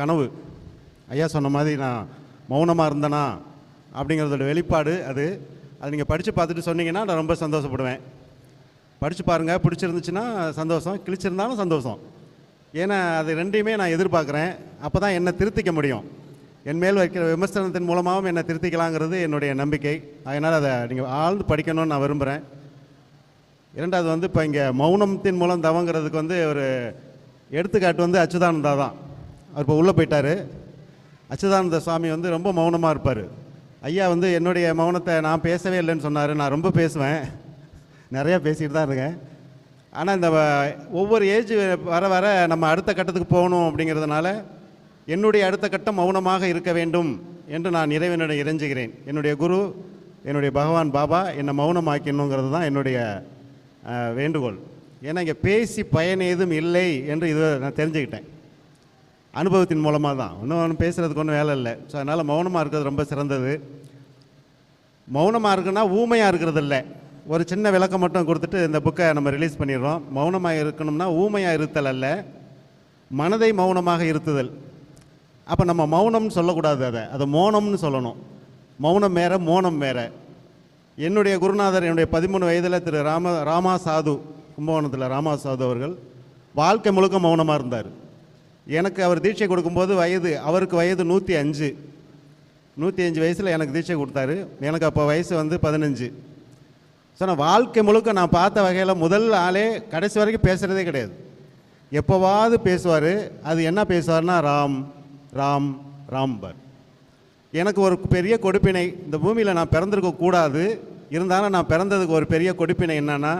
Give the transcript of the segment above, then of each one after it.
கனவு. ஐயா சொன்ன மாதிரி நான் மௌனமாக இருந்தேனா? அப்படிங்கிறதோட வெளிப்பாடு அது. அது நீங்கள் படித்து பார்த்துட்டு சொன்னீங்கன்னா நான் ரொம்ப சந்தோஷப்படுவேன். படித்து பாருங்கள் பிடிச்சிருந்துச்சுன்னா சந்தோஷம் கிழிச்சிருந்தாலும் சந்தோஷம். ஏன்னா அது ரெண்டையுமே நான் எதிர்பார்க்குறேன். அப்போ தான் என்னை திருத்திக்க முடியும். என் மேல் வைக்கிற விமர்சனத்தின் மூலமாகவும் என்னை திருத்திக்கலாங்கிறது என்னுடைய நம்பிக்கை. அதனால் அதை நீங்கள் ஆழ்ந்து படிக்கணும்னு நான் விரும்புகிறேன் இரண்டாவது வந்து இப்போ இங்கே மௌனத்தின் மூலம் தவங்கிறதுக்கு வந்து ஒரு எடுத்துக்காட்டு வந்து அச்சுதானந்தா தான். இப்போ உள்ளே போயிட்டார். அச்சுதானந்த சுவாமி வந்து ரொம்ப மௌனமாக இருப்பார். ஐயா வந்து என்னுடைய மௌனத்தை நான் பேசவே இல்லைன்னு சொன்னார். நான் ரொம்ப பேசுவேன். நிறையா பேசிகிட்டு தான் இருக்கேன். ஆனால் இந்த வ- ஒவ்வொரு ஏஜ் வர வர நம்ம அடுத்த கட்டத்துக்கு போகணும் அப்படிங்கிறதுனால என்னுடைய அடுத்த கட்டம் மௌனமாக இருக்க வேண்டும் என்று நான் இறைவனிடம் இறைஞ்சுகிறேன். என்னுடைய குரு என்னுடைய பகவான் பாபா என்னை மௌனமாக்கணுங்கிறது தான் என்னுடைய வேண்டுகோள். ஏன்னா இங்கே பேசி பயன் ஏதும் இல்லை என்று இதை நான் தெரிஞ்சுக்கிட்டேன். அனுபவத்தின் மூலமாக தான். இன்னும் ஒன்றும் பேசுகிறதுக்கு ஒன்றும் வேலை இல்லை. ஸோ அதனால் மௌனமாக இருக்கிறது ரொம்ப சிறந்தது. மௌனமாக இருக்குன்னா ஊமையாக இருக்கிறது இல்லை. ஒரு சின்ன விளக்கம் மட்டும் கொடுத்துட்டு இந்த புக்கை நம்ம ரிலீஸ் பண்ணிடுறோம். மௌனமாக இருக்கணும்னா ஊமையாக இருத்தல் அல்ல. மனதை மௌனமாக இருத்துதல். அப்போ நம்ம மௌனம்னு சொல்லக்கூடாது அதை. அதை மௌனம்னு சொல்லணும். மௌனம் வேற மோனம் வேற. என்னுடைய குருநாதர் என்னுடைய பதிமூணு வயதில் திரு ராம ராமா சாது கும்பகோணத்தில் ராமா சாது அவர்கள் வாழ்க்கை முழுக்க மௌனமாக இருந்தார். எனக்கு அவர் தீட்சை கொடுக்கும்போது வயது அவருக்கு வயது நூற்றி அஞ்சு. நூற்றி அஞ்சு வயசில் எனக்கு தீட்சை கொடுத்தாரு. எனக்கு அப்போ வயசு வந்து பதினஞ்சு. ஸோ நான் வாழ்க்கை முழுக்க நான் பார்த்த வகையில் முதல் ஆளே கடைசி வரைக்கும் பேசுகிறதே கிடையாது. எப்போவாவது பேசுவார். அது என்ன பேசுவார்னா ராம் ராம் ராம்பர். எனக்கு ஒரு பெரிய கொடுப்பினை இந்த பூமியில் நான் பிறந்திருக்க கூடாது. இருந்தாலும் நான் பிறந்ததுக்கு ஒரு பெரிய கொடுப்பினை என்னென்னா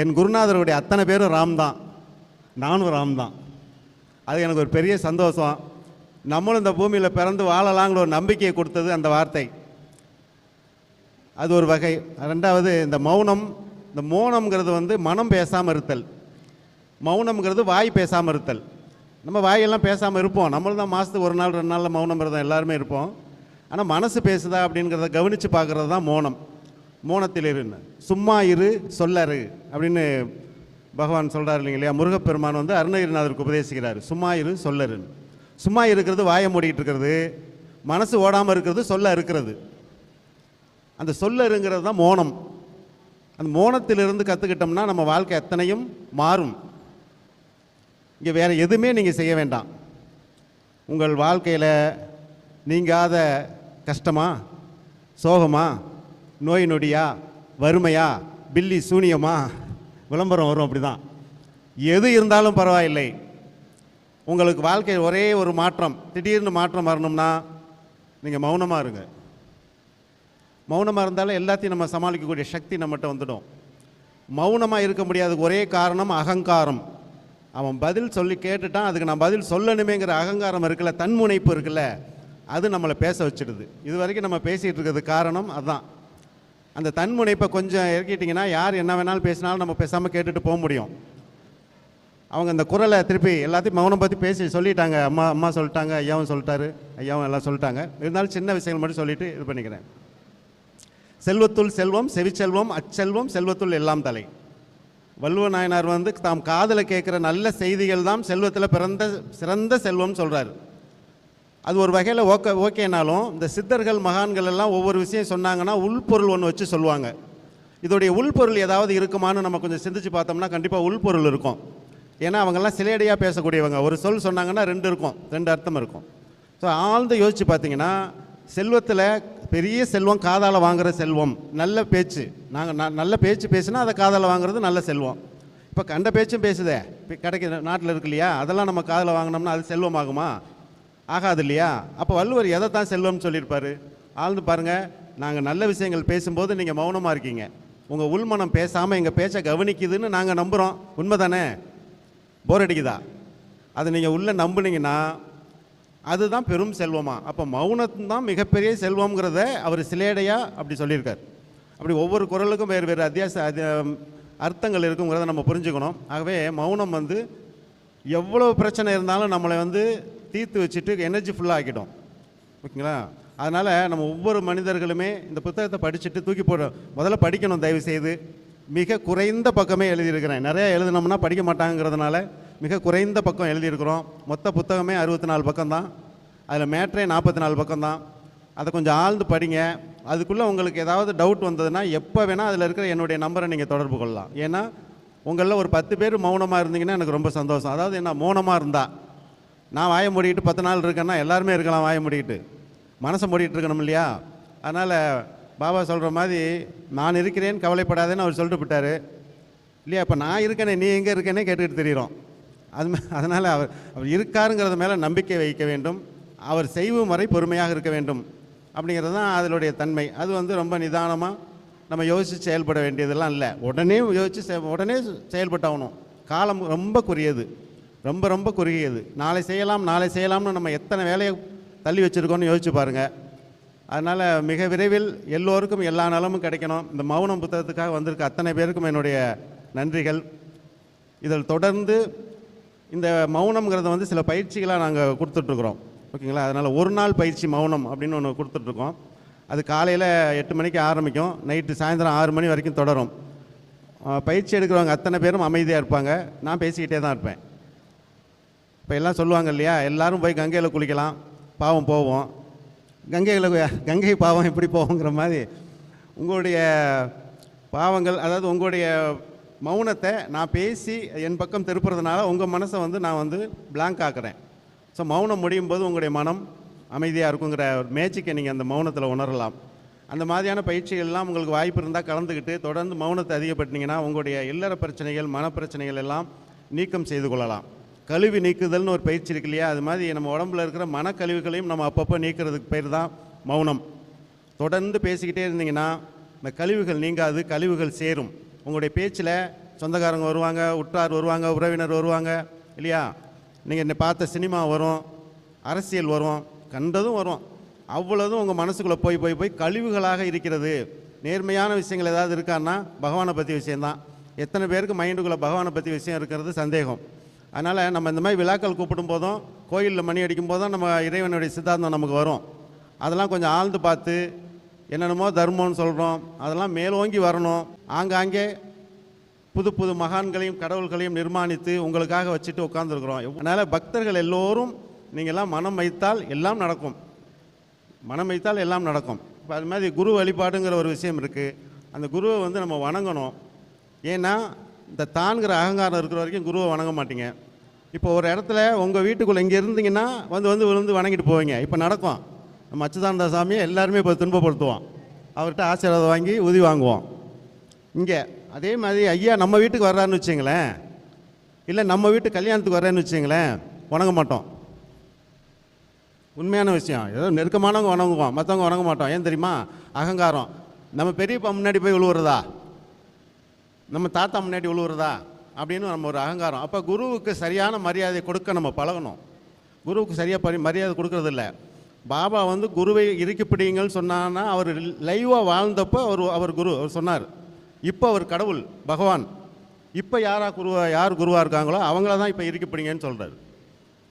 என் குருநாதருடைய அத்தனை பேரும் ராம் தான் நானும் ராம் தான் அது எனக்கு ஒரு பெரிய சந்தோஷம். நம்மளும் இந்த பூமியில் பிறந்து வாழலாங்கிற ஒரு நம்பிக்கையை கொடுத்தது அந்த வார்த்தை. அது ஒரு வகை. ரெண்டாவது இந்த மௌனம் இந்த மௌனம்ங்கிறது வந்து மனம் பேசாமல் இருத்தல். மௌனம்ங்கிறது வாய் பேசாமல் இருத்தல். நம்ம வாயெல்லாம் பேசாமல் இருப்போம். நம்மளும் தான் மாதத்துக்கு ஒரு நாள் ரெண்டு நாளில் மௌனம் இருந்தோம் எல்லாருமே இருப்போம். ஆனால் மனசு பேசுதா அப்படிங்கிறத கவனித்து பார்க்குறது தான் மௌனம். மௌனத்தில் இருன்னு சும்மா இரு சொல்லரு அப்படின்னு பகவான் சொல்கிறார் இல்லைங்களா முருகப்பெருமான் வந்து அருணகிரிநாதருக்கு உபதேசிக்கிறார். சும்மா இரு சொல்லருன்னு. சும்மா இருக்கிறது வாயை மூடிக்கிட்டு இருக்கிறது. மனசு ஓடாமல் இருக்கிறது சொல்ல இருக்கிறது அந்த சொல்லருங்கிறது தான் மோனம். அந்த மோனத்திலிருந்து கற்றுக்கிட்டோம்னா நம்ம வாழ்க்கை எத்தனையும் மாறும். இங்கே வேறு எதுவுமே நீங்கள் செய்ய வேண்டாம். உங்கள் வாழ்க்கையில் நீங்காத கஷ்டமா? சோகமா? நோய் நொடியா? வறுமையா? பில்லி சூனியமா? விளம்பரம் வரும் அப்படி தான் எது இருந்தாலும் பரவாயில்லை. உங்களுக்கு வாழ்க்கை ஒரே ஒரு மாற்றம் திடீர்னு மாற்றம் வரணும்னா நீங்கள் மௌனமாக இருங்க. மௌனமாக இருந்தாலும் எல்லாத்தையும் நம்ம சமாளிக்கக்கூடிய சக்தி நம்மகிட்ட வந்துடும். மௌனமாக இருக்க முடியாததுக்கு ஒரே காரணம் அகங்காரம். அவன் பதில் சொல்லி கேட்டுட்டான் அதுக்கு நான் பதில் சொல்லணுமேங்கிற அகங்காரம் இருக்குல்ல தன்முனைப்பு இருக்குல்ல அது நம்மளை பேச வச்சிடுது. இது வரைக்கும் நம்ம பேசிகிட்டு இருக்கிறது காரணம் அதுதான் அந்த தன்முனைப்பை கொஞ்சம் இறக்கிட்டிங்கன்னா யார் என்ன வேணாலும் பேசினாலும் நம்ம பேசாமல் கேட்டுட்டு போக முடியும். அவங்க அந்த குரலை திருப்பி எல்லாத்தையும் மௌனம் பற்றி பேசி சொல்லிட்டாங்க. அம்மா அம்மா சொல்லிட்டாங்க ஐயாவும் சொல்லிட்டாரு ஐயாவும் எல்லாம் சொல்லிட்டாங்க. இருந்தாலும் சின்ன விஷயங்கள் மட்டும் சொல்லிட்டு இது பண்ணிக்கிறேன். செல்வத்துள் செல்வம் செவிச்செல்வம் அச்செல்வம் செல்வத்துள் எல்லாம் தலை. வள்ளுவ நாயனார் வந்து தாம் காதில் கேட்குற நல்ல செய்திகள் தான் செல்வத்தில் பிறந்த சிறந்த செல்வம் சொல்கிறார் அது ஒரு வகையில் ஓகே ஓகேனாலும் இந்த சித்தர்கள் மகான்கள் எல்லாம் ஒவ்வொரு விஷயம் சொன்னாங்கன்னா உள்பொருள் ஒன்று வச்சு சொல்லுவாங்க. இதோடைய உள்பொருள் ஏதாவது இருக்குமான்னு நம்ம கொஞ்சம் சிந்திச்சு பார்த்தோம்னா கண்டிப்பாக உள்பொருள் இருக்கும். ஏன்னா அவங்கெல்லாம் சிலேடையாக பேசக்கூடியவங்க. ஒரு சொல் சொன்னாங்கன்னா ரெண்டு இருக்கும் ரெண்டு அர்த்தம் இருக்கும். ஸோ ஆழ்ந்து யோசித்து பார்த்தீங்கன்னா செல்வத்தில் பெரிய செல்வம் காதால் வாங்குற செல்வம் நல்ல பேச்சு. நாங்கள் நல்ல பேச்சு பேசுனா அதை காதால் வாங்குறது நல்ல செல்வம். இப்போ கண்ட பேச்சும் பேசுதே. இப்போ கிடைக்கிற நாட்டில் இருக்கு இல்லையா? அதெல்லாம் நம்ம காதில் வாங்கினோம்னா அது செல்வம் ஆகுமா ஆகாது இல்லையா அப்போ வள்ளுவர் எதை தான் செல்வம்னு சொல்லியிருப்பார்? ஆழ்ந்து பாருங்கள் நாங்கள் நல்ல விஷயங்கள் பேசும்போது நீங்கள் மௌனமாக இருக்கீங்க. உங்கள் உள்மனம் பேசாமல் எங்கள் பேச்சை கவனிக்குதுன்னு நாங்கள் நம்புகிறோம் உண்மை தானே போர் அடிக்குதா? அதை நீங்கள் உள்ளே நம்புனீங்கன்னா அதுதான் பெரும் செல்வமா. அப்போ மௌனத்தான் மிகப்பெரிய செல்வம்ங்கிறத அவர் சிலேடையாக அப்படி சொல்லியிருக்கார். அப்படி ஒவ்வொரு குரலுக்கும் வேறு வேறு அத்தியாச அர்த்தங்கள் இருக்குங்கிறத நம்ம புரிஞ்சுக்கணும். ஆகவே மௌனம் வந்து எவ்வளோ பிரச்சனை இருந்தாலும் நம்மளை வந்து தீர்த்து வச்சுட்டு எனர்ஜி ஃபுல்லாக ஆக்கிடும் ஓகேங்களா? அதனால் நம்ம ஒவ்வொரு மனிதர்களுமே இந்த புத்தகத்தை படிச்சுட்டு தூக்கி போட முதல்ல படிக்கணும் தயவு செய்து மிக குறைந்த பக்கமே எழுதியிருக்கிறேன். நிறைய எழுதினோம்னா படிக்க மாட்டாங்கிறதுனால மிக குறைந்த பக்கம் எழுதியிருக்கிறோம். மொத்த புத்தகமே அறுபத்தி நாலு பக்கம்தான். அதில் மேட்ரே நாற்பத்தி நாலு பக்கம்தான். அதை கொஞ்சம் ஆழ்ந்து படிங்க. அதுக்குள்ளே உங்களுக்கு ஏதாவது டவுட் வந்ததுன்னா எப்போ வேணால் அதில் இருக்கிற என்னுடைய நம்பரை நீங்கள் தொடர்பு கொள்ளலாம். ஏன்னா உங்களில் ஒரு பத்து பேர் மௌனமாக இருந்தீங்கன்னா எனக்கு ரொம்ப சந்தோஷம். அதாவது என்ன மௌனமாக இருந்தால் நான் வாய மூடிக்கிட்டு பத்து நாள் இருக்கேன்னா எல்லாருமே இருக்கலாம் வாய மூடிக்கிட்டு. மனசை மூடிட்டு இருக்கணும் இல்லையா? அதனால் பாபா சொல்கிற மாதிரி நான் இருக்கிறேன் கவலைப்படாதேன்னு அவர் சொல்லிட்டு விட்டார் இல்லையா? இப்போ நான் இருக்கேனே நீ எங்கே இருக்கேனே கேட்டுக்கிட்டு தெரியிறோம். அது மே- அதனால் அவர் அவர் இருக்காருங்கிறது மேலே நம்பிக்கை வைக்க வேண்டும். அவர் செய்வும் வரை பொறுமையாக இருக்க வேண்டும். அப்படிங்கிறது தான் அதனுடைய தன்மை. அது வந்து ரொம்ப நிதானமாக நம்ம யோசித்து செயல்பட வேண்டியதெல்லாம் இல்லை. உடனே யோசித்து செ- உடனே செயல்பட்டாகணும். காலம் ரொம்ப குறையது ரொம்ப ரொம்ப குறுகியது நாளை செய்யலாம் நாளை செய்யலாம்னு நம்ம எத்தனை வேலையை தள்ளி வச்சுருக்கோன்னு யோசிச்சு பாருங்கள் அதனால் மிக விரைவில் எல்லோருக்கும் எல்லா நலமும் கிடைக்கணும். இந்த மௌனம் புத்தகத்துக்காக வந்திருக்க அத்தனை பேருக்கும் என்னுடைய நன்றிகள். இதில் தொடர்ந்து இந்த மௌனம்ங்கிறத வந்து சில பயிற்சிகளாக நாங்கள் கொடுத்துட்ருக்குறோம். ஓகேங்களா? அதனால் ஒரு நாள் பயிற்சி மௌனம் அப்படின்னு ஒன்று கொடுத்துட்ருக்கோம். அது காலையில் எட்டு மணிக்கு ஆரம்பிக்கும். நைட்டு சாயந்தரம் ஆறு மணி வரைக்கும் தொடரும். பயிற்சி எடுக்கிறவங்க அத்தனை பேரும் அமைதியாக இருப்பாங்க. நான் பேசிக்கிட்டே தான் இருப்பேன். இப்போ எல்லாம் சொல்லுவாங்க இல்லையா எல்லாரும் போய் கங்கையில் குளிக்கலாம் பாவம் போவோம். கங்கையில் கங்கை பாவம் எப்படி போவோங்கிற மாதிரி உங்களுடைய பாவங்கள் அதாவது உங்களுடைய மௌனத்தை நான் பேசி என் பக்கம் திருப்புறதுனால உங்கள் மனசை வந்து நான் வந்து பிளாங்க் ஆக்குறேன். ஸோ மௌனம் முடியும் போது உங்களுடைய மனம் அமைதியாக இருக்குங்கிற ஒரு மேஜிக்கை நீங்கள் அந்த மௌனத்தில் உணரலாம். அந்த மாதிரியான பயிற்சிகள்லாம் உங்களுக்கு வாய்ப்பு இருந்தால் கலந்துக்கிட்டு தொடர்ந்து மௌனத்தை அதிகப்படுத்தினீங்கன்னா உங்களுடைய இல்லற பிரச்சனைகள் மனப்பிரச்சனைகள் எல்லாம் நீக்கம் செய்து கொள்ளலாம். கழிவு நீக்குதல்னு ஒரு பயிற்சி இருக்கு இல்லையா? அது மாதிரி நம்ம உடம்புல இருக்கிற மனக்கழிவுகளையும் நம்ம அப்பப்போ நீக்கிறதுக்கு பேர் தான் மௌனம். தொடர்ந்து பேசிக்கிட்டே இருந்தீங்கன்னா இந்த கழிவுகள் நீங்காது கழிவுகள் சேரும். உங்களுடைய பேச்சில் சொந்தக்காரங்க வருவாங்க உற்றார் வருவாங்க உறவினர் வருவாங்க இல்லையா? நீங்கள் என்னை பார்த்த சினிமா வரும் அரசியல் வரும் கண்டதும் வரும். அவ்வளோதும் உங்கள் மனசுக்குள்ளே போய் போய் போய் கழிவுகளாக இருக்கிறது. நேர்மையான விஷயங்கள் ஏதாவது இருக்கான்னா பகவானை பற்றி விஷயந்தான் எத்தனை பேருக்கு மைண்டுக்குள்ளே பகவானை பற்றி விஷயம் இருக்கிறது சந்தேகம். அதனால் நம்ம இந்த மாதிரி விழாக்கள் கூப்பிடும் போதும் கோயிலில் மணி அடிக்கும் போதும் நம்ம இறைவனுடைய சித்தாந்தம் நமக்கு வரும். அதெல்லாம் கொஞ்சம் ஆழ்ந்து பார்த்து என்னென்னமோ தர்மம்னு சொல்கிறோம் அதெல்லாம் மேலோங்கி வரணும். ஆங்காங்கே புது புது மகான்களையும் கடவுள்களையும் நிர்மாணித்து உங்களுக்காக வச்சுட்டு உட்காந்துருக்குறோம் அதனால் பக்தர்கள் எல்லோரும் நீங்கள்லாம் மனம் வைத்தால் எல்லாம் நடக்கும். மனம் வைத்தால் எல்லாம் நடக்கும். இப்போ அது மாதிரி குரு வழிபாடுங்கிற ஒரு விஷயம் இருக்குது அந்த குருவை வந்து நம்ம வணங்கணும். ஏன்னா இந்த தான்கிற அகங்காரம் இருக்கிற வரைக்கும் குருவை வணங்க மாட்டீங்க. இப்போ ஒரு இடத்துல உங்கள் வீட்டுக்குள்ளே இங்கே இருந்தீங்கன்னா வந்து வந்து விழுந்து வணங்கிட்டு போவீங்க. இப்போ நடக்கும். நம்ம அச்சுதானந்த சாமியை எல்லாருமே இப்போ துன்பப்படுத்துவோம். அவர்கிட்ட ஆசீர்வாதம் வாங்கி உதவி வாங்குவோம். இங்கே அதே மாதிரி ஐயா நம்ம வீட்டுக்கு வர்றாருன்னு வச்சுங்களேன். இல்லை நம்ம வீட்டு கல்யாணத்துக்கு வர்றேன்னு வச்சுங்களேன். வணங்க மாட்டோம். உண்மையான விஷயம். ஏதோ நெருக்கமானவங்க வணங்குவோம். மற்றவங்க வணங்க மாட்டோம். ஏன் தெரியுமா? அகங்காரம். நம்ம பெரியப்பா முன்னாடி போய் விழுவுறதா நம்ம தாத்தா முன்னாடி விழுவுறதா அப்படின்னு நம்ம ஒரு அகங்காரம். அப்போ குருவுக்கு சரியான மரியாதை கொடுக்க நம்ம பழகணும். குருவுக்கு சரியாக பரி மரியாதை கொடுக்கறதில்ல பாபா வந்து குருவை இறுக்கி பிடிங்கன்னு சொன்னான்னா அவர் லைவாக வாழ்ந்தப்போ அவர் அவர் குரு அவர் சொன்னார். இப்போ அவர் கடவுள் பகவான். இப்போ யாராக குருவா யார் குருவாக இருக்காங்களோ அவங்கள தான் இப்போ இறுக்கி பிடிங்கன்னு சொல்கிறார்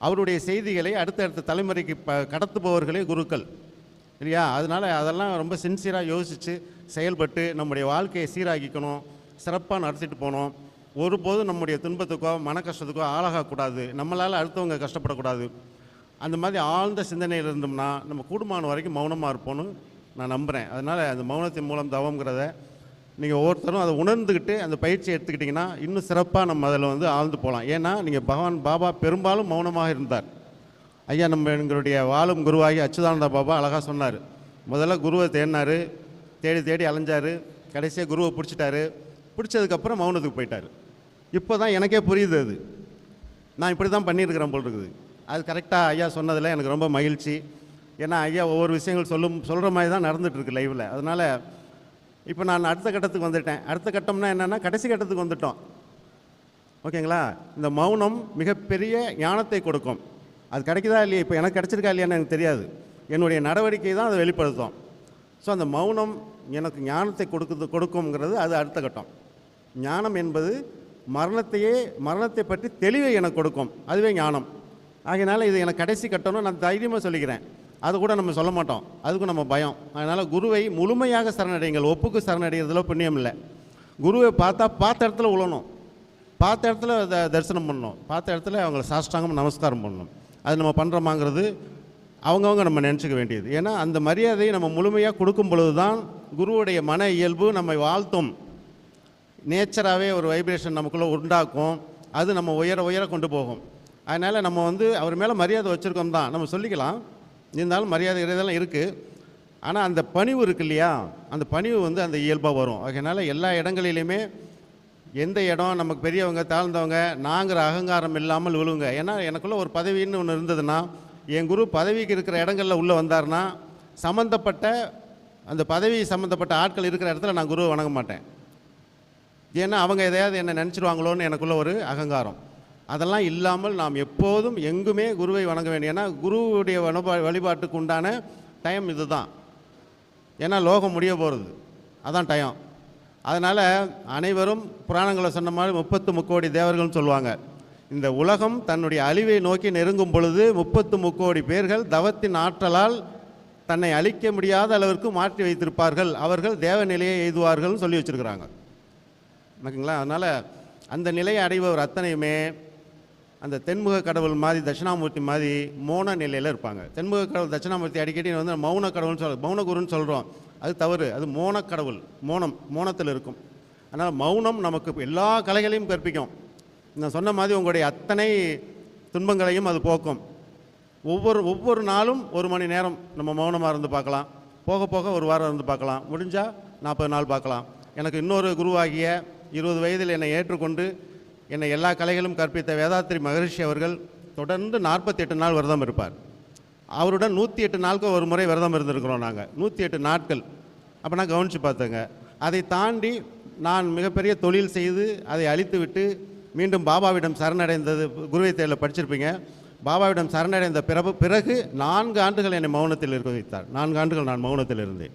அவருடைய செய்திகளை அடுத்தடுத்த தலைமுறைக்கு ப கடத்துபவர்களே குருக்கள். இல்லையா? அதனால் அதெல்லாம் ரொம்ப சின்சியராக யோசித்து செயல்பட்டு நம்முடைய வாழ்க்கையை சீராக்கிக்கணும். சிறப்பாக நடத்திட்டு போகணும். ஒருபோதும் நம்முடைய துன்பத்துக்கோ மன கஷ்டத்துக்கோ ஆளாகக்கூடாது. நம்மளால் அடுத்தவங்க கஷ்டப்படக்கூடாது. அந்த மாதிரி ஆழ்ந்த சிந்தனையில் இருந்தோம்னா நம்ம கூடுமான வரைக்கும் மௌனமாக இருப்போம்னு நான் நம்புகிறேன் அதனால் அந்த மௌனத்தின் மூலம் தவங்கிறத நீங்கள் ஒவ்வொருத்தரும் அதை உணர்ந்துக்கிட்டு அந்த பயிற்சியை எடுத்துக்கிட்டிங்கன்னா இன்னும் சிறப்பாக நம்ம அதில் வந்து ஆழ்ந்து போகலாம். ஏன்னா நீங்கள் பகவான் பாபா பெரும்பாலும் மௌனமாக இருந்தார். ஐயா நம்ம எங்களுடைய வாழும் குருவாகி அச்சுதானந்த பாபா அழகாக சொன்னார். முதல்ல குருவை தேடினார் தேடி தேடி அலைஞ்சார். கடைசியாக குருவை பிடிச்சிட்டாரு. பிடிச்சதுக்கப்புறம் மௌனத்துக்கு போயிட்டார். இப்போ தான் எனக்கே புரியுது அது. நான் இப்படி தான் பண்ணியிருக்கிறேன் போல் இருக்குது அது கரெக்டாக ஐயா சொன்னதில் எனக்கு ரொம்ப மகிழ்ச்சி. ஏன்னா ஐயா ஒவ்வொரு விஷயங்கள் சொல்லும் சொல்கிற மாதிரி தான் நடந்துகிட்ருக்கு லைவில். அதனால் இப்போ நான் அடுத்த கட்டத்துக்கு வந்துட்டேன். அடுத்த கட்டம்னா என்னென்னா கடைசி கட்டத்துக்கு வந்துட்டோம். ஓகேங்களா? இந்த மௌனம் மிகப்பெரிய ஞானத்தை கொடுக்கும். அது கிடைக்குதா இல்லையா? இப்போ எனக்கு கிடச்சிருக்கா இல்லையான்னு எனக்கு தெரியாது. என்னுடைய நடவடிக்கை தான் அதை வெளிப்படுத்தும். ஸோ அந்த மௌனம் எனக்கு ஞானத்தை கொடுக்குது கொடுக்குங்கிறது அது அடுத்த கட்டம். ஞானம் என்பது மரணத்தையே மரணத்தை பற்றி தெளிவை எனக்கு கொடுக்கும். அதுவே ஞானம். ஆகையினால இது எனக்கு கடைசி கட்டணும் நான் தைரியமாக சொல்லிக்கிறேன். அது கூட நம்ம சொல்ல மாட்டோம். அதுக்கும் நம்ம பயம். அதனால் குருவை முழுமையாக சரணடையுங்கள். ஒப்புக்கு சரணடைகிறதுல புண்ணியம் இல்லை. குருவை பார்த்தா பார்த்த இடத்துல உழணும். பார்த்த இடத்துல த தரிசனம் பண்ணணும். பார்த்த இடத்துல அவங்கள சாஷ்டாங்கம் நமஸ்காரம் பண்ணணும். அது நம்ம பண்ணுறோமாங்கிறது அவங்கவுங்க நம்ம நினச்சிக்க வேண்டியது. ஏன்னா அந்த மரியாதையை நம்ம முழுமையாக கொடுக்கும் பொழுது தான் குருவுடைய மன இயல்பு நம்மை வாழ்த்தும். நேச்சராகவே ஒரு வைப்ரேஷன் நமக்குள்ளே உண்டாக்கும். அது நம்ம உயர உயர கொண்டு போகும். அதனால் நம்ம வந்து அவர் மேலே மரியாதை வச்சுருக்கோம் தான். நம்ம சொல்லிக்கலாம். இருந்தாலும் மரியாதை இதெல்லாம் இருக்குது ஆனால் அந்த பணிவு இருக்கு இல்லையா? அந்த பணிவு வந்து அந்த இயல்பாக வரும். அதனால் எல்லா இடங்களிலையுமே எந்த இடம் நமக்கு பெரியவங்க தாழ்ந்தவங்க நாங்கிற அகங்காரம் இல்லாமல் விழுவுங்க ஏன்னா எனக்குள்ள ஒரு பதவின்னு ஒன்று இருந்ததுன்னா என் குரு பதவிக்கு இருக்கிற இடங்களில் உள்ளே வந்தார்னா சம்மந்தப்பட்ட அந்த பதவி சம்மந்தப்பட்ட ஆட்கள் இருக்கிற இடத்துல நான் குருவை வணங்க மாட்டேன். ஏன்னா அவங்க எதையாவது என்ன நினச்சிருவாங்களோன்னு எனக்குள்ள ஒரு அகங்காரம். அதெல்லாம் இல்லாமல் நாம் எப்போதும் எங்குமே குருவை வணங்க வேண்டும் ஏன்னா குருவுடைய வழிபா வழிபாட்டுக்கு உண்டான டைம் இதுதான். ஏன்னா லோகம் முடிய போகிறது அதான் டைம் அதனால் அனைவரும் புராணங்களை சொன்ன மாதிரி முப்பத்து முக்கோடி தேவர்கள்னு சொல்லுவாங்க. இந்த உலகம் தன்னுடைய அழிவை நோக்கி நெருங்கும் பொழுது முப்பத்து முக்கோடி பேர்கள் தவத்தின் ஆற்றலால் தன்னை அழிக்க முடியாத அளவிற்கு மாற்றி வைத்திருப்பார்கள். அவர்கள் தேவ நிலையை எய்துவார்கள்னு சொல்லி வச்சுருக்கிறாங்க. ஓகேங்களா? அதனால் அந்த நிலையை அடைபவர் அத்தனையுமே அந்த தென்முக கடவுள் மாதிரி தட்சிணாமூர்த்தி மாதிரி மௌன நிலையில் இருப்பாங்க. தென்முக கடவுள் தட்சிணாமூர்த்தி அடிக்கடி வந்து மௌன கடவுள்னு மௌன மௌனகுருன்னு சொல்கிறோம் அது தவறு. அது மோன கடவுள். மோனம் மோனத்தில் இருக்கும். அதனால் மௌனம் நமக்கு எல்லா கலைகளையும் கற்பிக்கும். நான் சொன்ன மாதிரி உங்களுடைய அத்தனை துன்பங்களையும் அது போக்கும். ஒவ்வொரு ஒவ்வொரு நாளும் ஒரு மணி நேரம் நம்ம மௌனமாக இருந்து பார்க்கலாம். போக போக ஒரு வாரம் இருந்து பார்க்கலாம். முடிஞ்சால் நாற்பது நாள் பார்க்கலாம். எனக்கு இன்னொரு குருவாகிய இருபது வயதில் என்னை ஏற்றுக்கொண்டு என்னை எல்லா கலைகளும் கற்பித்த வேதாத்ரி மகரிஷி அவர்கள் தொடர்ந்து நாற்பத்தி எட்டு நாள் விரதம் இருப்பார். அவருடன் நூற்றி எட்டு நாளுக்கு ஒரு முறை விரதம் இருந்திருக்கிறோம் நாங்கள் நூற்றி எட்டு நாட்கள். அப்போ நான் கவனித்து பார்த்தேங்க. அதை தாண்டி நான் மிகப்பெரிய தொழில் செய்து அதை அழித்து விட்டு மீண்டும் பாபாவிடம் சரணடைந்தது குருவை தேர்தலில் படிச்சிருப்பீங்க. பாபாவிடம் சரணடைந்த பிறகு பிறகு நான்கு ஆண்டுகள் என்னை மௌனத்தில் இருக்க வைத்தார். நான்கு ஆண்டுகள் நான் மௌனத்தில் இருந்தேன்.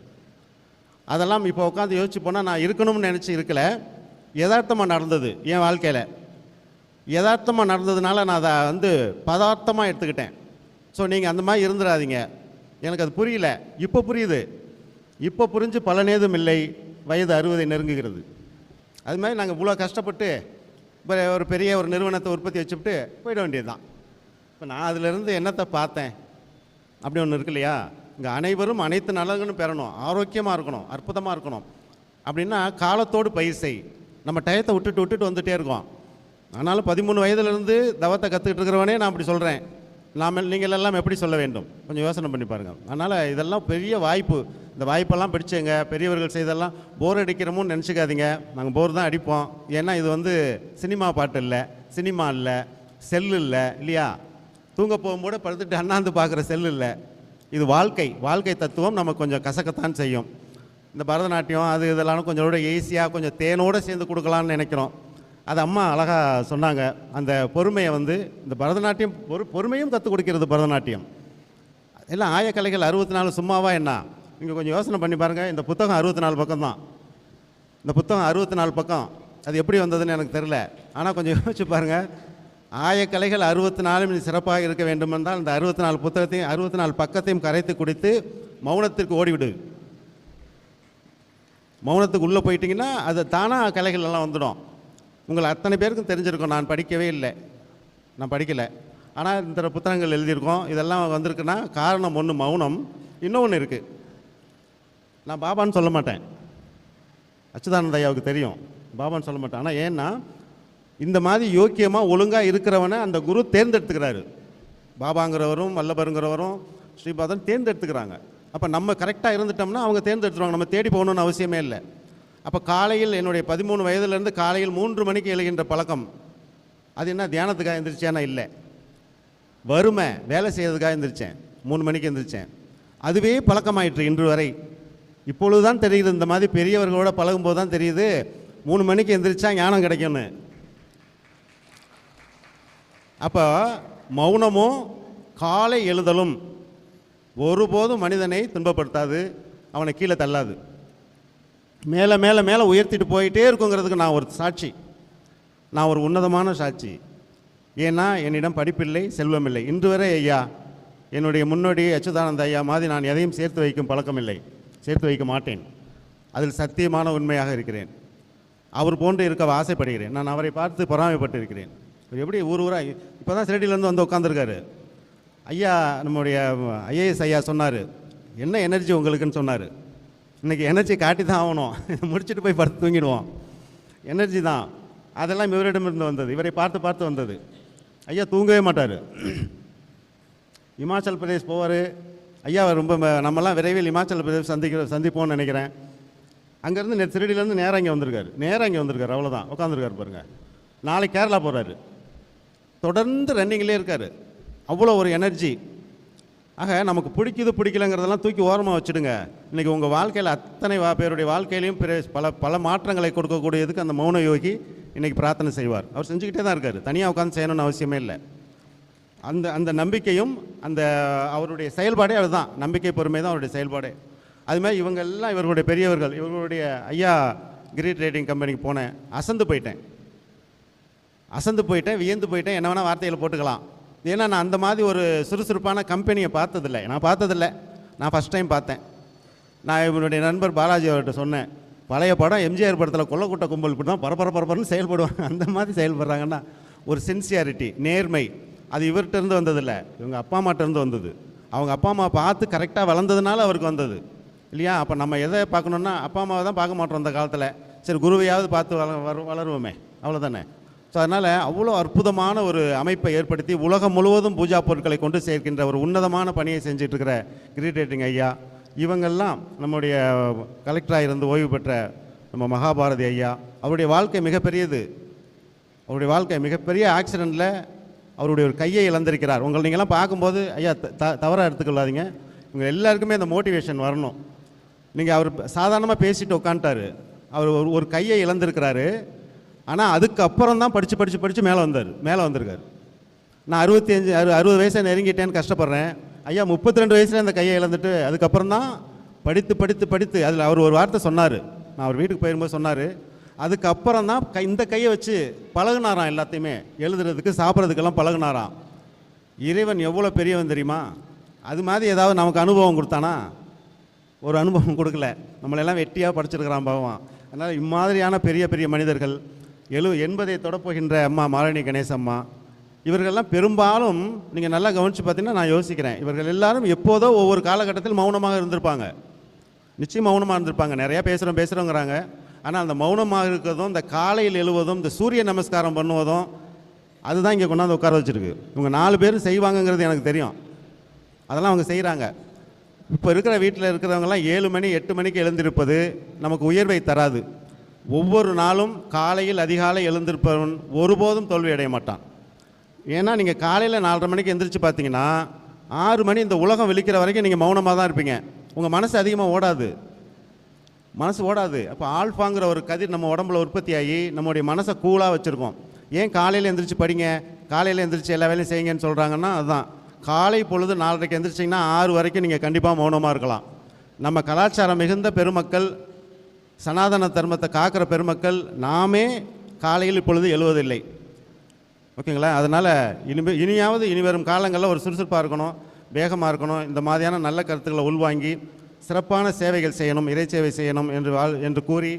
அதெல்லாம் இப்போ உட்காந்து யோசிச்சு போனால் நான் இருக்கணும்னு நினச்சி இருக்கலை. யதார்த்தமாக நடந்தது என் வாழ்க்கையில். யதார்த்தமாக நடந்ததுனால நான் அதை வந்து பதார்த்தமாக எடுத்துக்கிட்டேன். ஸோ நீங்கள் அந்த மாதிரி இருந்துடாதீங்க. எனக்கு அது புரியல. இப்போ புரியுது. இப்போ புரிஞ்சு பலனேதும் இல்லை. வயது அறுபதை நெருங்குகிறது. அது மாதிரி நாங்கள் இவ்வளோ கஷ்டப்பட்டு இப்போ ஒரு பெரிய ஒரு நிறுவனத்தை உற்பத்தி வச்சுவிட்டு போயிட வேண்டியது தான் இப்போ நான் அதிலிருந்து என்னத்தை பார்த்தேன்? அப்படி ஒன்று இருக்கு இல்லையா? இங்கே அனைவரும் அனைத்து நலன்களும் பெறணும். ஆரோக்கியமாக இருக்கணும். அற்புதமாக இருக்கணும். அப்படின்னா காலத்தோடு பயிர் செய். நம்ம டயத்தை விட்டுட்டு விட்டுட்டு வந்துகிட்டே இருக்கோம். ஆனாலும் பதிமூணு வயதுலேருந்து தவத்தை கற்றுக்கிட்டு இருக்கிறவனே நான் அப்படி சொல்கிறேன் நாம் நீங்கள் எல்லாம் எப்படி சொல்ல வேண்டும்? கொஞ்சம் யோசனை பண்ணி பாருங்கள் அதனால் இதெல்லாம் பெரிய வாய்ப்பு. இந்த வாய்ப்பெல்லாம் பிடிச்சங்க. பெரியவர்கள் செய்தெல்லாம் போர் அடிக்கிறோமோன்னு நினச்சிக்காதீங்க. நாங்கள் போர் தான் அடிப்போம். ஏன்னா இது வந்து சினிமா பாட்டு இல்லை சினிமா இல்லை செல்லு இல்லை இல்லையா? தூங்க போகும்போது படுத்துட்டு அண்ணாந்து பார்க்குற செல்லு இல்லை. இது வாழ்க்கை. வாழ்க்கை தத்துவம் நமக்கு கொஞ்சம் கசக்கத்தான் செய்யும். இந்த பரதநாட்டியம் அது இதெல்லாம் கொஞ்சம் கூட ஈஸியாக கொஞ்சம் தேனோடு சேர்ந்து கொடுக்கலான்னு நினைக்கிறோம். அது அம்மா அழகாக சொன்னாங்க. அந்த பொறுமையை வந்து இந்த பரதநாட்டியம் பொறு பொறுமையும் கற்றுக் கொடுக்கிறது பரதநாட்டியம். எல்லாம் ஆயக்கலைகள் அறுபத்தி நாலு சும்மாவா என்ன? நீங்கள் கொஞ்சம் யோசனை பண்ணி பாருங்கள் இந்த புத்தகம் அறுபத்தி நாலு பக்கம் தான் இந்த புத்தகம் அறுபத்தி நாலு பக்கம். அது எப்படி வந்ததுன்னு எனக்கு தெரில ஆனால் கொஞ்சம் யோசிச்சு பாருங்கள் ஆயக்கலைகள் அறுபத்தி நாலும் சிறப்பாக இருக்க வேண்டுமென்றால் இந்த அறுபத்தி நாலு புத்தகத்தையும் அறுபத்தி நாலு பக்கத்தையும் கரைத்து குடித்து மௌனத்திற்கு ஓடிவிடு. மௌனத்துக்கு உள்ளே போயிட்டீங்கன்னா அது தானாக கலைகள் எல்லாம் வந்துடும். உங்களை அத்தனை பேருக்கும் தெரிஞ்சிருக்கும். நான் படிக்கவே இல்லை. நான் படிக்கலை. ஆனால் இந்த புத்தகங்கள் எழுதியிருக்கோம். இதெல்லாம் வந்திருக்குன்னா காரணம் ஒன்று மௌனம். இன்னொன்று இருக்குது நான் பாபான்னு சொல்ல மாட்டேன். அச்சுதானந்த ஐயாவுக்கு தெரியும். பாபான்னு சொல்ல மாட்டேன். ஆனால் ஏன்னா இந்த மாதிரி யோக்கியமாக ஒழுங்காக இருக்கிறவனை அந்த குரு தேர்ந்தெடுத்துக்கிறாரு. பாபாங்கிறவரும் வல்லபருங்கிறவரும் ஸ்ரீபாதன் தேர்ந்தெடுத்துக்கிறாங்க. அப்போ நம்ம கரெக்டாக இருந்துட்டோம்னா அவங்க தேர்ந்தெடுத்துருவாங்க. நம்ம தேடி போகணுன்னு அவசியமே இல்லை. அப்போ காலையில் என்னுடைய பதிமூணு வயதுலேருந்து காலையில் மூன்று மணிக்கு எழுகின்ற பழக்கம். அது என்ன தியானத்துக்காக எழுந்திரிச்சேன்னா இல்லை. வறுமை வேலை செய்கிறதுக்காக எழுந்திரிச்சேன் மூணு மணிக்கு எழுந்திரிச்சேன் அதுவே பழக்கமாயிற்று இன்று வரை. இப்பொழுது தான் தெரியுது இந்த மாதிரி பெரியவர்களோட பழகும்போது தான் தெரியுது மூணு மணிக்கு எந்திரிச்சா ஞானம் கிடைக்கும்னு. அப்போ மௌனமும் காலை எழுதலும் ஒருபோதும் மனிதனை துன்பப்படுத்தாது அவனை கீழே தள்ளாது. மேலே மேலே மேலே உயர்த்திட்டு போயிட்டே இருக்குங்கிறதுக்கு நான் ஒரு சாட்சி. நான் ஒரு உன்னதமான சாட்சி. ஏன்னா என்னிடம் படிப்பில்லை செல்வமில்லை. இன்று வரை ஐயா என்னுடைய முன்னோடி அச்சுதானந்த ஐயா மாதிரி நான் எதையும் சேர்த்து வைக்கும் பழக்கமில்லை. சேர்த்து வைக்க மாட்டேன். அதில் சத்தியமான உண்மையாக இருக்கிறேன். அவர் போன்று இருக்க ஆசைப்படுகிறேன். நான் அவரை பார்த்து பொறாமைப்பட்டு இருக்கிறேன் எப்படி ஊர் ஊராக இப்போ தான் சிரடியிலேருந்து வந்து உட்காந்துருக்காரு ஐயா நம்முடைய ஐஏஎஸ் ஐயா சொன்னார். என்ன எனர்ஜி உங்களுக்குன்னு சொன்னார். இன்றைக்கி எனர்ஜி காட்டி தான் ஆகணும். முடிச்சுட்டு போய் படுத்து தூங்கிடுவோம். எனர்ஜி தான். அதெல்லாம் இவரிடமிருந்து வந்தது. இவரை பார்த்து பார்த்து வந்தது. ஐயா தூங்கவே மாட்டார். இமாச்சல் பிரதேஷ் போவார். ஐயா ரொம்ப நம்மலாம் விரைவில் இமாச்சல் பிரதேஷ் சந்திக்கிற சந்திப்போம்னு நினைக்கிறேன். அங்கேருந்து நெட் திருடியிலேருந்து நேராக இங்கே வந்திருக்காரு. நேராக இங்கே வந்திருக்காரு. அவ்வளோதான் உட்காந்துருக்காரு பாருங்கள் நாளைக்கு கேரளா போகிறாரு தொடர்ந்து ரன்னிங்லேயே இருக்கார். அவ்வளோ ஒரு எனர்ஜி ஆக நமக்கு பிடிக்குது பிடிக்கலங்கிறதெல்லாம் தூக்கி ஓரமாக வச்சுடுங்க. இன்றைக்கி உங்கள் வாழ்க்கையில் அத்தனை வா பேருடைய வாழ்க்கையிலையும் பிற பல பல மாற்றங்களை கொடுக்கக்கூடியதுக்கு அந்த மௌன யோகி இன்றைக்கி பிரார்த்தனை செய்வார். அவர் செஞ்சுக்கிட்டே தான் இருக்கார். தனியாக உட்காந்து செய்யணும்னு அவசியமே இல்லை. அந்த அந்த நம்பிக்கையும் அந்த அவருடைய செயல்பாடே அதுதான். நம்பிக்கை பொறுமை தான் அவருடைய செயல்பாடே. அதுமாதிரி இவங்க எல்லாம் இவர்களுடைய பெரியவர்கள் இவர்களுடைய ஐயா கிரீட் ரேட்டிங் கம்பெனிக்கு போனேன். அசந்து போயிட்டேன். அசந்து போயிட்டேன் வியந்து போயிட்டேன். என்ன வேணால் வார்த்தையில் போட்டுக்கலாம். ஏன்னா நான் அந்த மாதிரி ஒரு சுறுசுறுப்பான கம்பெனியை பார்த்ததில்ல. நான் பார்த்ததில்ல. நான் ஃபஸ்ட் டைம் பார்த்தேன். நான் இவனுடைய நண்பர் பாலாஜி அவர்கிட்ட சொன்னேன் பழைய படம் எம்ஜிஆர் படத்தில் கொல்லக்கூட்ட கும்பல் இப்படி தான் பரபர பரபரன்னு செயல்படுவாங்க. அந்த மாதிரி செயல்படுறாங்கன்னா ஒரு சின்சியாரிட்டி நேர்மை அது இவர்கிட்டருந்து வந்ததில்லை. இவங்க அப்பா அம்மாட்டருந்து வந்தது. அவங்க அப்பா அம்மா பார்த்து கரெக்டாக வளர்ந்ததுனால அவருக்கு வந்தது. இல்லையா? அப்போ நம்ம எதை பார்க்கணுன்னா அப்பா அம்மாவை தான் பார்க்க மாட்டோம் அந்த காலத்தில். சரி குருவையாவது பார்த்து வள வளருவோமே. அவ்வளோதானே ஸோ அதனால் அவ்வளோ அற்புதமான ஒரு அமைப்பை ஏற்படுத்தி உலகம் முழுவதும் பூஜா பொருட்களை கொண்டு சேர்க்கின்ற ஒரு உன்னதமான பணியை செஞ்சிட்ருக்கிற இருக்கிற கிரீடேட்டிங் ஐயா. இவங்கெல்லாம் நம்முடைய கலெக்டராக இருந்து ஓய்வு பெற்ற நம்ம மகாபாரதி ஐயா. அவருடைய வாழ்க்கை மிகப்பெரியது. அவருடைய வாழ்க்கை மிகப்பெரிய ஆக்சிடெண்ட்டில் அவருடைய ஒரு கையை இழந்திருக்கிறார். உங்களை நீங்களாம் பார்க்கும்போது ஐயா த த- எடுத்துக்கொள்ளாதீங்க. இவங்க எல்லாருக்குமே அந்த மோட்டிவேஷன் வரணும். நீங்கள் அவர் சாதாரணமாக பேசிட்டு உட்காந்துட்டாரு. அவர் ஒரு ஒரு கையை இழந்திருக்கிறாரு. ஆனால் அதுக்கப்புறம் தான் படித்து படித்து படித்து மேலே வந்தார். மேலே வந்திருக்காரு. நான் அறுபத்தி அஞ்சு அறு அறுபது வயசை நெருங்கிட்டேன்னு கஷ்டப்படுறேன். ஐயா முப்பத்தி ரெண்டு வயசில் அந்த கையை இழந்துட்டு அதுக்கப்புறம் தான் படித்து படித்து படித்து அதில் அவர் ஒரு வார்த்தை சொன்னார். நான் அவர் வீட்டுக்கு போயிருக்கும்போது சொன்னார். அதுக்கப்புறம் தான் கை இந்த கையை வச்சு பழகுனாராம் எல்லாத்தையுமே. எழுதுறதுக்கு சாப்பிட்றதுக்கெல்லாம் பழகுனாராம். இறைவன் எவ்வளோ பெரியவன் தெரியுமா? அது மாதிரி ஏதாவது நமக்கு அனுபவம் கொடுத்தானா? ஒரு அனுபவம் கொடுக்கல. நம்மளெல்லாம் வெட்டியாக படிச்சிருக்கிறான் பகவான் அதனால் இம்மாதிரியான பெரிய பெரிய மனிதர்கள் எழு எண்பதை தொடப்போகின்ற அம்மா மாலினி கணேசம்மா. இவர்கள்லாம் பெரும்பாலும் நீங்கள் நல்லா கவனித்து பார்த்தீங்கன்னா நான் யோசிக்கிறேன். இவர்கள் எல்லாரும் எப்போதோ ஒவ்வொரு காலகட்டத்தில் மௌனமாக இருந்திருப்பாங்க. நிச்சயம் மௌனமாக இருந்திருப்பாங்க. நிறையா பேசுகிறோம் பேசுகிறோங்கிறாங்க ஆனால் அந்த மௌனமாக இருக்கிறதும் இந்த காலையில் எழுவதும் இந்த சூரிய நமஸ்காரம் பண்ணுவதும் அதுதான் இங்கே கொண்டாந்து உட்கார வச்சுருக்கு. இவங்க நாலு பேரும் செய்வாங்கங்கிறது எனக்கு தெரியும். அதெல்லாம் அவங்க செய்கிறாங்க இப்போ இருக்கிற வீட்டில் இருக்கிறவங்கலாம் ஏழு மணி எட்டு மணிக்கு எழுந்திருப்பது நமக்கு உயர்வை தராது. ஒவ்வொரு நாளும் காலையில் அதிகாலை எழுந்திருப்பவன் ஒருபோதும் தோல்வி அடைய மாட்டான். ஏன்னா நீங்கள் காலையில் நாலரை மணிக்கு எந்திரிச்சு பார்த்தீங்கன்னா ஆறு மணி இந்த உலகம் விழிக்கிற வரைக்கும் நீங்கள் மௌனமாக தான் இருப்பீங்க. உங்கள் மனசு அதிகமாக ஓடாது. மனசு ஓடாது. அப்போ ஆல்ஃபாங்கிற ஒரு கதிர் நம்ம உடம்புல உற்பத்தி ஆகி நம்மளுடைய மனசை கூலாக வச்சுருக்கோம். ஏன் காலையில் எந்திரிச்சு படிங்க? காலையில் எந்திரிச்சு எல்லா வேலையும் செய்யுங்கன்னு சொல்கிறாங்கன்னா அதுதான். காலை பொழுது நாலரைக்கு எந்திரிச்சிங்கன்னா ஆறு வரைக்கும் நீங்கள் கண்டிப்பாக மௌனமாக இருக்கலாம். நம்ம கலாச்சாரம் மிகுந்த பெருமக்கள் சனாதன தர்மத்தை காக்கிற பெருமக்கள் நாமே காலையில் இப்பொழுது எழுவதில்லை. ஓகேங்களா? அதனால் இனிமே இனியாவது இனி வரும் காலங்களில் ஒரு சுறுசுறுப்பாக இருக்கணும் வேகமாக இருக்கணும் இந்த மாதிரியான நல்ல கருத்துக்களை உள்வாங்கி சிறப்பான சேவைகள் செய்யணும் இறை சேவை செய்யணும் என்று வாழ் என்று கூறி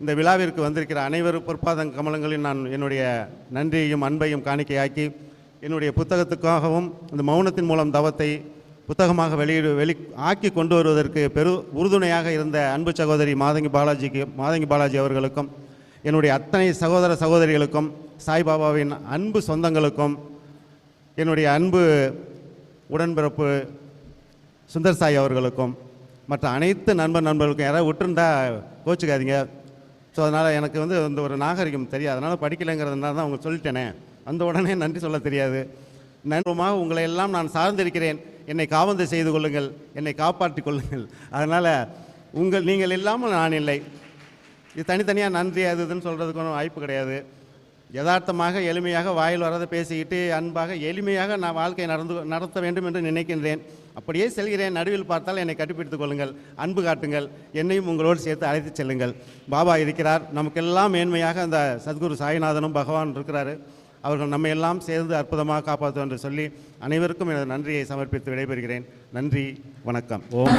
இந்த விழாவிற்கு வந்திருக்கிற அனைவரும் பொற்பாதம் கமலங்களில் நான் என்னுடைய நன்றியையும் அன்பையும் காணிக்கையாக்கி என்னுடைய புத்தகத்துக்காகவும் இந்த மௌனத்தின் மூலம் தவத்தை புத்தகமாக வெளியிடு வெளி ஆக்கி கொண்டு வருவதற்கு பெரு உறுதுணையாக இருந்த அன்பு சகோதரி மாதங்கி பாலாஜிக்கு மாதங்கி பாலாஜி அவர்களுக்கும் என்னுடைய அத்தனை சகோதர சகோதரிகளுக்கும் சாய்பாபாவின் அன்பு சொந்தங்களுக்கும் என்னுடைய அன்பு உடன்பிறப்பு சுந்தர் சாய் அவர்களுக்கும் மற்ற அனைத்து நண்பர் நண்பர்களுக்கும் யாராவது விட்டுருந்தா கோச்சுக்காதீங்க. ஸோ அதனால் எனக்கு வந்து இந்த ஒரு நாகரிகம் தெரியாது. அதனால் படிக்கலைங்கிறதுனால தான் அவங்க சொல்லிட்டேனே. அந்த உடனே நன்றி சொல்ல தெரியாது. நண்பமாக உங்களை எல்லாம் நான் சார்ந்திருக்கிறேன். என்னை காவந்து செய்து கொள்ளுங்கள் என்னை காப்பாற்றி கொள்ளுங்கள். அதனால் உங்கள் நீங்கள் இல்லாமல் நான் இல்லை. இது தனித்தனியாக நன்றி அது இதுன்னு சொல்கிறதுக்கு ஒன்றும் வாய்ப்பு கிடையாது. யதார்த்தமாக எளிமையாக வாயில் வரதை பேசிக்கிட்டு அன்பாக எளிமையாக நான் வாழ்க்கை நடந்து நடத்த வேண்டும் என்று நினைக்கின்றேன். அப்படியே செல்கிறேன். நடுவில் பார்த்தால் என்னை கட்டுப்பிடித்துக் கொள்ளுங்கள் அன்பு காட்டுங்கள் என்னையும் உங்களோடு சேர்த்து அழைத்துச் செல்லுங்கள். பாபா இருக்கிறார். நமக்கெல்லாம் மேன்மையாக அந்த சத்குரு சாய்நாதனும் பகவான் இருக்கிறாரு. அவர்கள் நம்ம எல்லாம் சேர்ந்து அற்புதமாக காப்பாற்றும் என்று சொல்லி அனைவருக்கும் எனது நன்றியை சமர்ப்பித்து விடைபெறுகிறேன். நன்றி வணக்கம். ஓம்.